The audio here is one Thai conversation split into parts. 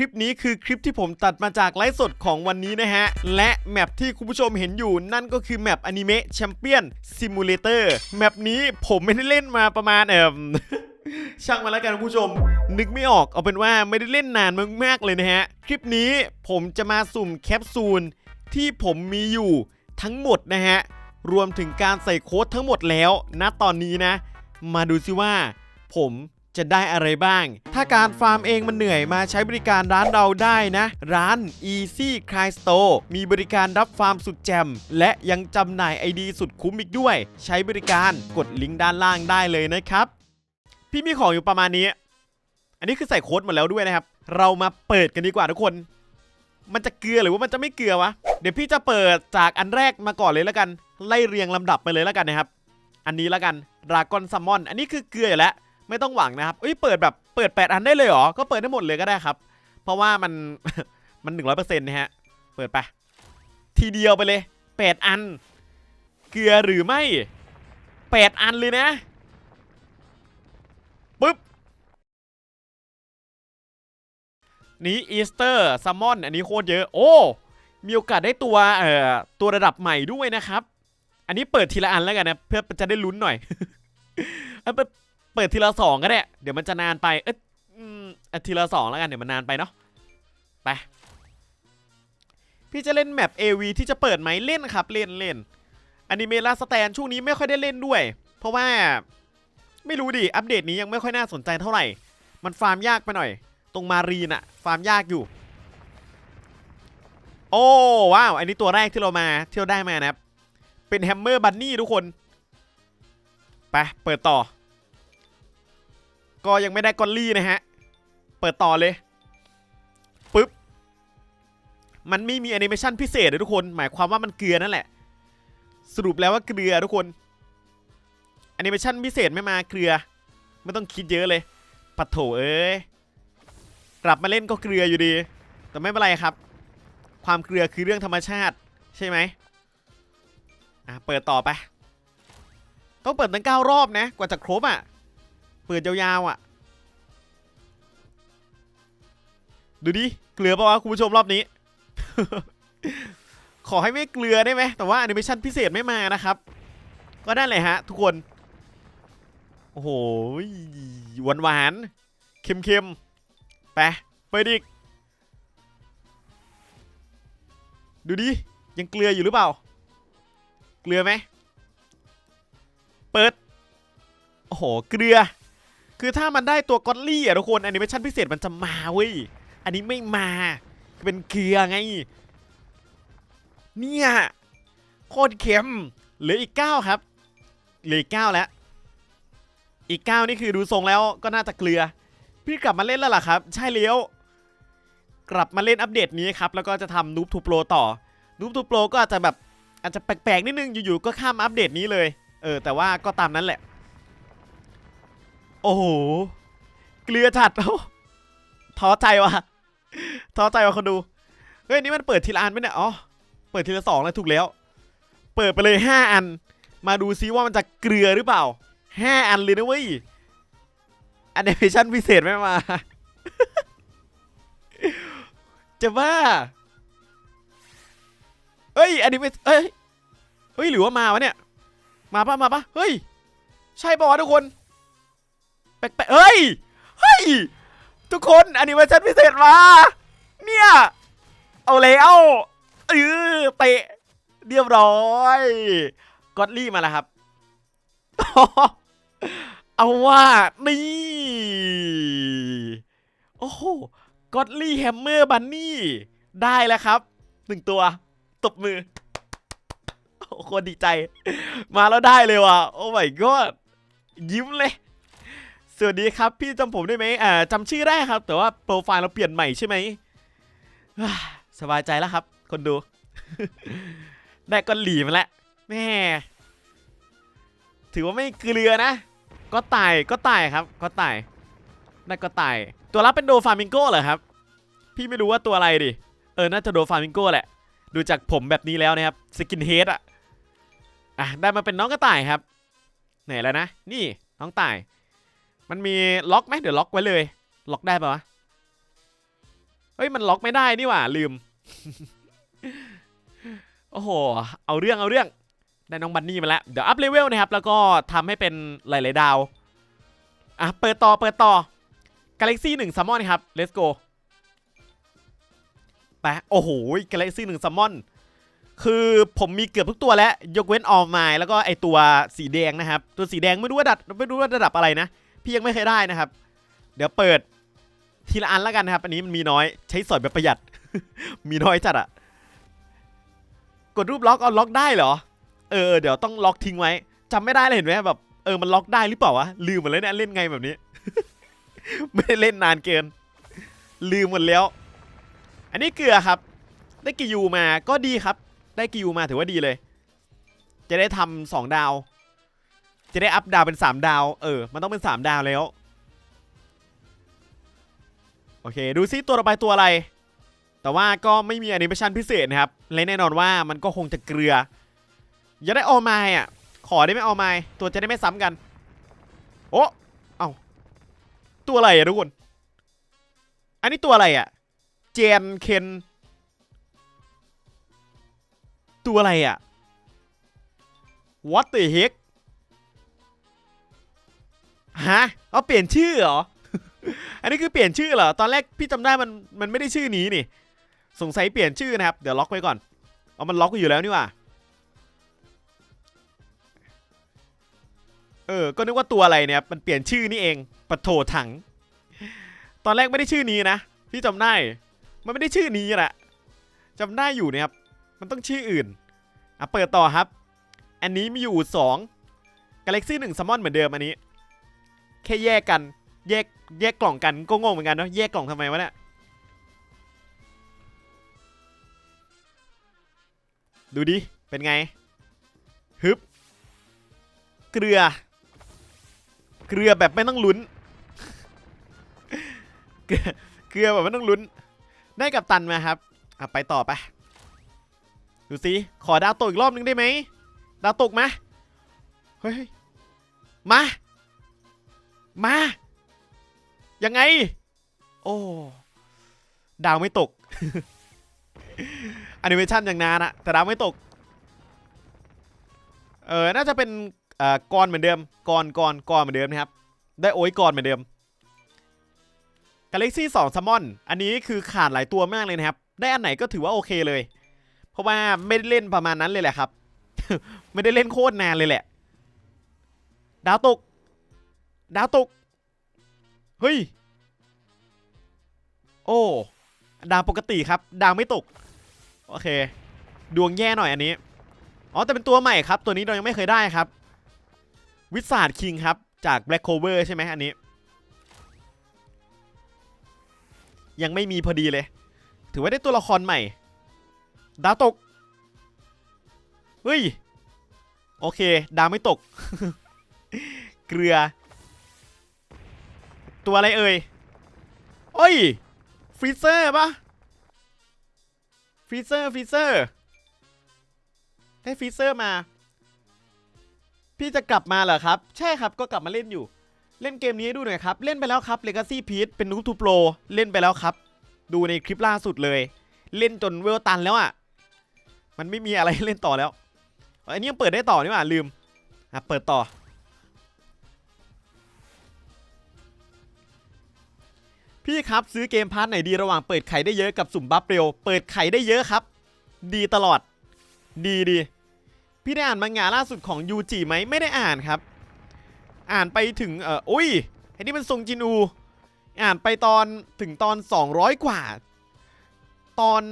คลิปนี้คือคลิปที่ผมตัดมาจากไลฟ์สดของวันนี้นะฮะ และแมปที่คุณผู้ชมเห็นอยู่นั่นก็คือแมปอนิเมะแชมเปี้ยนซิมูเลเตอร์แมปนี้ผมไม่ได้เล่นมาประมาณเอ่มช่างมาแล้วกันคุณผู้ชม นึกไม่ออกเอาเป็นว่าไม่ได้เล่นนานมากๆเลยนะฮะ คลิปนี้ผมจะมาสุ่มแคปซูลที่ผมมีอยู่ทั้งหมดนะฮะ รวมถึงการใส่โค้ดทั้งหมดแล้วณตอนนี้นะ มาดูซิว่าผม จะได้อะไรบ้าง ถ้าการฟาร์มเองมันเหนื่อยมาใช้บริการร้านเราได้นะ ร้าน Easy Cry Store มีบริการรับฟาร์มสุดแจ่มและยังจำหน่าย ID สุดคุ้มอีกด้วย ใช้บริการกดลิงก์ด้านล่างได้เลยนะครับ พี่มีของอยู่ประมาณนี้ อันนี้คือใส่โค้ดหมดแล้วด้วยนะครับ เรามาเปิดกันดีกว่าทุกคน มันจะเกลือหรือว่ามันจะไม่เกลือวะเดี๋ยวพี่จะเปิดจากอันแรกมาก่อนเลยแล้วกัน ไล่เรียงลำดับไปเลยแล้วกันนะครับ อันนี้แล้วกันดราก้อนซัมมอน อันนี้คือเกลืออยู่แล้ว ไม่ต้องหวังนะครับเอ้ยเปิดแบบเปิด 8 อันได้เลยเหรอ ก็เปิดได้หมดเลยก็ได้ครับ เพราะว่ามัน มัน 100%นะฮะ เปิดไป ทีเดียวไปเลย 8 อัน เกลือหรือไม่ 8 อันเลยนะปึ๊บ นี้อีสเตอร์ซัมมอน อันนี้โคตรเยอะ โอ้ มีโอกาสได้ตัวเอ่อตัวระดับใหม่ด้วยนะครับ อันนี้เปิดทีละอันแล้วกันนะ เพื่อจะได้ลุ้นหน่อยเอาเปิดเปิดทีละสองก็ได้ เดี๋ยวมันจะนานไปเอ๊ะอืมเอาทีละสองแล้วกันเดี๋ยวมันนานไปเนาะไปพี่จะเล่นแมป AV ที่จะเปิดไหมเล่นครับ เล่นเล่นอนิเมะลาสแตนช่วงนี้ไม่ค่อยได้เล่นด้วย เพราะว่าไม่รู้ดิอัปเดตนี้ยังไม่ค่อยน่าสนใจเท่าไหร่ มันฟาร์มยากไปหน่อย ตรงมารีนอะฟาร์มยากอยู่ โอ้ว้าวอันนี้ตัวแรกที่เรามาเที่ยวได้มานะครับเป็นแฮมเมอร์บันนี่ทุกคนไปเปิดต่อ ก็ยังไม่ได้กอลลี่นะฮะ เปิดต่อเลยปึ๊บ มันไม่มีแอนิเมชันพิเศษเลยทุกคน หมายความว่ามันเกลือนั่นแหละ สรุปแล้วว่าเกลือทุกคนแอนิเมชันพิเศษไม่มาเกลือ ไม่ต้องคิดเยอะเลยปัดโถเอ้ยกลับมาเล่นก็เกลืออยู่ดี แต่ไม่เป็นไรครับ ความเกลือคือเรื่องธรรมชาติ ใช่ไหมอะเปิดต่อไป ต้องเปิดตั้งเก้ารอบนะ กว่าจะครบอะ เปิดยาวๆอะ ดูดิ เกลือปะวะคุณผู้ชมรอบนี้ ขอให้ไม่เกลือได้ไหม แต่ว่าแอนิเมชันพิเศษไม่มานะครับ ก็ได้เลยฮะ ทุกคน โอ้โหหวานหวานๆเค็มๆไปเปิดอีกดูดิ ยังเกลืออยู่หรือเปล่า เกลือไหม เปิด โอ้โห เกลือ คือถ้ามันได้ตัวกอตลี่อะทุกคนแอนิเมชันพิเศษมันจะมาเว้ย อันนี้ไม่มา เป็นเกลือไง เนี่ยโคตรเค็มเหลืออีก 9 ครับเหลืออีก9แล้ว อีก 9 นี่คือดูทรงแล้วก็น่าจะเกลือ พี่กลับมาเล่นแล้วล่ะครับ ใช่แล้วกลับมาเล่นอัปเดตนี้ครับ แล้วก็จะทำนูบทูโปรต่อนูบทูโปรก็อาจจะแบบอาจจะแปลกๆนิดนึงอยู่ๆก็ข้ามอัปเดตนี้เลย เออแต่ว่าก็ตามนั้นแหละ โอ้โห เกลือจัดโอ้ท้อใจว่ะท้อใจว่ะคนดู เฮ้ยนี่มันเปิดทีละอันไหมเนี่ย อ๋อ เปิดทีละสองแล้วถูกแล้ว เปิดไปเลย5อัน มาดูซิว่ามันจะเกลือหรือเปล่า5อันเลยนะเว้ยแอนิเมชันพิเศษไม่มา จะบ้าเอ้ยอนิเมชเอ้ยเฮ้ย หรือว่ามาวะเนี่ย มาปะมาปะเฮ้ย ใช่ปะวะทุกคน แปลกๆเฮ้ย เฮ้ย ทุกคนอนิเมชันพิเศษมา เนี่ย เอาแล้วเออเตะเรียบร้อยก็อดลี่มาแล้วครับ เอาว่านี่ โอ้โหก็อดลี่แฮมเมอร์บันนี่ ได้แล้วครับหนึ่งตัวตบมือโอ้โคตรดีใจ มาแล้วได้เลยว่ะ โอ้ my god ยิ้มเลย สวัสดีครับพี่จำผมได้ไหมอ่าจำชื่อได้ครับ แต่ว่าโปรไฟล์เราเปลี่ยนใหม่ใช่ไหมสบายใจแล้วครับ คนดู ได้ก็หลีมาแล้วแม่ถือว่าไม่เกลือนะ ก็ตายก็ตายครับ ก็ตายได้ก็ตาย ตัวรับเป็นโดฟามิงโก้เหรอครับ พี่ไม่รู้ว่าตัวอะไรดิเออน่าจะโดฟามิงโก้แหละ ดูจากผมแบบนี้แล้วนะครับสกินเฮดอะอะได้มาเป็นน้องกระต่ายครับไหนแล้วนะ นี่น้องต่าย มันมีล็อกไหมเดี๋ยวล็อกไว้เลย ล็อกได้ปะวะ เฮ้ยมันล็อกไม่ได้นี่หว่าลืม โอ้โห เอาเรื่องเอาเรื่อง ได้น้องบันนี่มาแล้ว เดี๋ยวอัพเลเวลนะครับ แล้วก็ทำให้เป็นหลาย ๆ ดาว อะ เปิดต่อเปิดต่อ Galaxy 1 s ัมมอนครับ let's go ไปโอ้โห Galaxy 1 s ัมมอนคือผมมีเกือบทุกตัวแล้ว ยกเว้นออมไมแล้วก็ไอตัวสีแดงนะครับ ตัวสีแดงไม่รู้ว่าดัดไม่รู้ว่าระดับอะไรนะ พี่ยังไม่เคยได้นะครับ เดี๋ยวเปิดทีละอันแล้วกันนะครับ อันนี้มันมีน้อยใช้สอยแบบประหยัด มีน้อยจัดอะกดรูปล็อกเอาล็อกได้เหรอ เออเดี๋ยวต้องล็อกทิ้งไว้จำไม่ได้เลยเห็นไหมแบบเออมันล็อกได้หรือเปล่าวะลืมหมดเลยเนี่ยเล่นไงแบบนี้ ไม่ได้เล่นนานเกิน ลืมหมดแล้ว อันนี้เกลือครับ ได้กิยูมาก็ดีครับ ได้กิยูมาถือว่าดีเลย จะได้ทำสองดาว จะได้อัพดาวเป็น 3 ดาว เออ มันต้องเป็น 3 ดาวแล้ว โอเค ดูซิตัวต่อไปตัวอะไร แต่ว่าก็ไม่มีแอนิเมชันพิเศษนะครับ และแน่นอนว่ามันก็คงจะเกลือ อย่าได้ออมายอะ ขอได้ไหมออมาย ตัวจะได้ไม่ซ้ำกัน โอ้เอ้า ตัวอะไรอะทุกคน อันนี้ตัวอะไรอะ เจนเคน ตัวอะไรอะ What the heck ฮะเอาเปลี่ยนชื่อเหรอ อันนี้คือเปลี่ยนชื่อเหรอ ตอนแรกพี่จำได้มันมันไม่ได้ชื่อนี้นี่ สงสัยเปลี่ยนชื่อนะครับ เดี๋ยวล็อกไว้ก่อน เอามันล็อกไว้อยู่แล้วนี่ว่า เออ ก็นึกว่าตัวอะไรเนี่ยมันเปลี่ยนชื่อนี่เองปะโถถัง ตอนแรกไม่ได้ชื่อนี้นะ พี่จำได้ มันไม่ได้ชื่อนี้แหละจำได้อยู่นะครับ มันต้องชื่ออื่น อะเปิดต่อครับ อันนี้มีอยู่2 Galaxy 1 s ัมมอนเหมือนเดิมอันนี้ แค่แยกกัน แยกแยกกล่องกันก็งงเหมือนกันเนาะแยกกล่องทำไมวะเนี่ยดูดิ เป็นไง ฮึบ เกลือ เกลือแบบไม่ต้องลุ้น เกลือแบบไม่ต้องลุ้น ได้กับตันมาครับอะไปต่อไป ดูสิ ขอดาวตกอีกรอบนึงได้ไหม ดาวตกมา เฮ้ย มา มา ยังไง โอ้ ดาวไม่ตกแอนิเมชันอย่างนานอะแต่ดาวไม่ตก เออ น่าจะเป็นเอ่อกรเหมือนเดิมกรกรกรเหมือนเดิมนะครับ ได้โอ้ยกรเหมือนเดิม Galaxy 2 s ัมมอนอันนี้คือขาดหลายตัวมากเลยนะครับ ได้อันไหนก็ถือว่าโอเคเลย เพราะว่าไม่ได้เล่นประมาณนั้นเลยแหละครับ ไม่ได้เล่นโคตรนานเลยแหละ ดาวตก ดาวตก เฮ้ย โอ้ ดาวปกติครับ ดาวไม่ตก โอเค ดวงแย่หน่อยอันนี้ อ๋อ แต่เป็นตัวใหม่ครับ ตัวนี้เรายังไม่เคยได้ครับ วิสาดคิงครับ จาก Black Clover ใช่ไหมอันนี้ ยังไม่มีพอดีเลย ถือว่าได้ตัวละครใหม่ ดาวตก เฮ้ย โอเค ดาวไม่ตก เกลือ ตัวอะไรเอ่ยโอ้ยฟรีเซอร์ปะฟรีเซอร์ฟรีเซอร์ได้ฟรีเซอร์มา พี่จะกลับมาเหรอครับ ใช่ครับก็กลับมาเล่นอยู่ เล่นเกมนี้ให้ดูหน่อยครับ เล่นไปแล้วครับ Legacy p e a c เป็นนูทูโปรเล่นไปแล้วครับ ดูในคลิปล่าสุดเลย เล่นจนเวลตันแล้วอะ่ะ มันไม่มีอะไรเล่นต่อแล้ว อันนี้ยังเปิดได้ต่อนี่หว่าลืม อะเปิดต่อ พี่ครับซื้อเกมพาร์ทไหนดีระหว่างเปิดไข่ได้เยอะกับสุ่มบัฟเร็ว เปิดไข่ได้เยอะครับ ดีตลอด ดีดีพี่ได้อ่านมังงะล่าสุดของยูจิไหมไม่ได้อ่านครับ อ่านไปถึงเอออุ้ยไอ้นี่มันทรงจินอู อ่านไปตอนถึงตอน 200 กว่า ตอน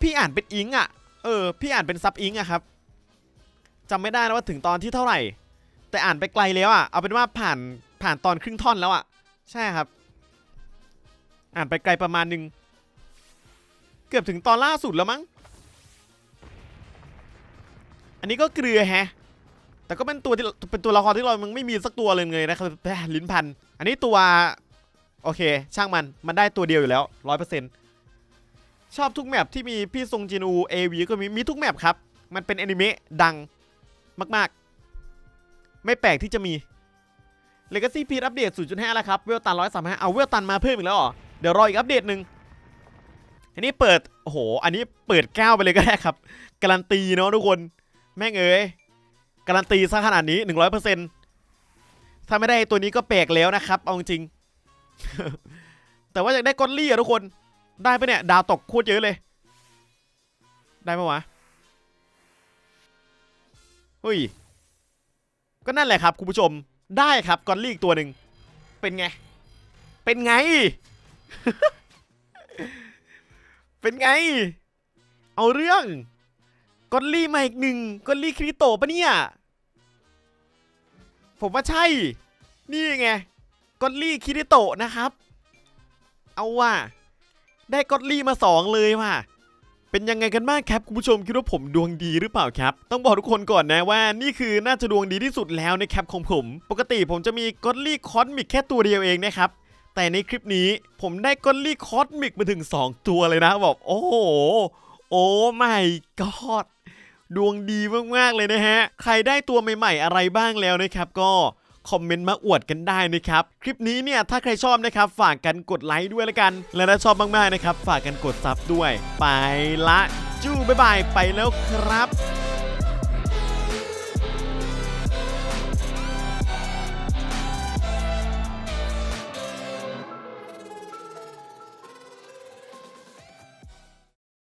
พี่อ่านเป็นอิงอะ่ะ เออ พี่อ่านเป็นซับอิงอะครับจำไม่ได้แล้วว่าถึงตอนที่เท่าไหร่ แต่อ่านไปไกลแล้วอะ่ะเอาเป็นว่าผ่านผ่านตอนครึ่งท่อนแล้วอะ่ะ ใช่ครับ อ่านไปไกลประมาณนึง เกือบถึงตอนล่าสุดแล้วมั้ง อันนี้ก็เกลือแฮะ แต่ก็เป็นตัวที่เป็นตัวละครที่เรามันไม่มีสักตัวเลยเลยนะครับแลิ้นพัน อันนี้ตัวโอเค ช่างมัน มันได้ตัวเดียวอยู่แล้วร้อยเปอร์เซ็นต์ชอบทุกแมปที่มีพี่ทรงจินูเอวีก็มีมีทุกแมปครับ มันเป็นแอนิเมะดังมาก ๆ ไม่แปลกที่จะมี Legacy p ีอัปเดต 0.5 แล้วครับ เวลตัน 135 เอาเวลตันมาเพิ่มอีกแล้วเหรอ เดี๋ยวรออีกอัปเดตหนึ่งอันนี้เปิดโอ้โห อันนี้เปิดก้าวไปเลยก็ได้ครับ การันตีเนาะทุกคน แม่งเอ้ยการันตีซะขนาดนี้ 100%ถ้าไม่ได้ตัวนี้ก็แปลกแล้วนะครับ เอาจริง แต่ว่าอยากได้กอลลี่อะทุกคน ได้ปะเนี่ย ดาวตกโคตรเยอะเลย ได้ปะวะเฮ้ย ก็นั่นแหละครับคุณผู้ชม ได้ครับกอลลี่อีกตัวหนึ่ง เป็นไง เป็นไง เป็นไง เอาเรื่องกอลลี่มาอีกหนึ่งกอลลี่คริโตปะเนี่ย ผมว่าใช่ นี่ไงกอลลี่คิริโตนะครับ เอาว่ะได้กอลลี่มาสองเลยว่ะเป็นยังไงกันบ้างครับคุณผู้ชมคิดว่าผมดวงดีหรือเปล่าครับ ต้องบอกทุกคนก่อนนะว่านี่คือน่าจะดวงดีที่สุดแล้วนะครับของผม ปกติผมจะมีกอลลี่คอสมิกแค่ตัวเดียวเองนะครับ แต่ในคลิปนี้ผมได้กอลลี่คอสมิกมาถึง 2 ตัวเลยนะบอกโอ้โห โอ้ไม่กอดดวงดีมากๆเลยนะฮะ ใครได้ตัวใหม่ๆอะไรบ้างแล้วนะครับ ก็คอมเมนต์มาอวดกันได้นะครับ คลิปนี้เนี่ยถ้าใครชอบนะครับ ฝากกันกดไลค์ด้วยละกัน และถ้าชอบมากๆนะครับ ฝากกันกดซับด้วย ไปละจู้บ๊ายบายไปแล้วครับ